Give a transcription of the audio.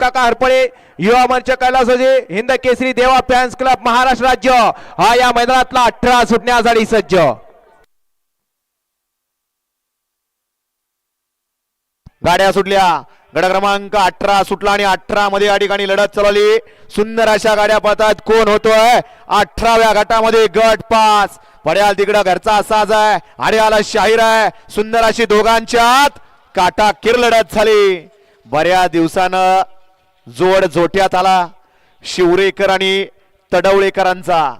काका हरपळे युवा मंच कैलासोजे हिंद केसरी देवा फॅन्स क्लब महाराष्ट्र राज्य. हा या मैदानातला अठरा सुटण्यासाठी सज्ज. गाड्या सुटल्या. गडा क्रमांक अठरा सुटला आणि अठरा मध्ये या ठिकाणी लढत चालवली सुंदर अशा गाड्या पाहतात कोण होतोय. अठराव्या गटामध्ये गट पास पड्याल तिकडं घरचा असाच आहे. आणि आला शाहीर आहे. सुंदर अशी दोघांच्यात काटा किर लढत झाली. बऱ्याच दिवसानं जोड जोट्यात आला. शिवरेकर आणि तडवळेकरांचा.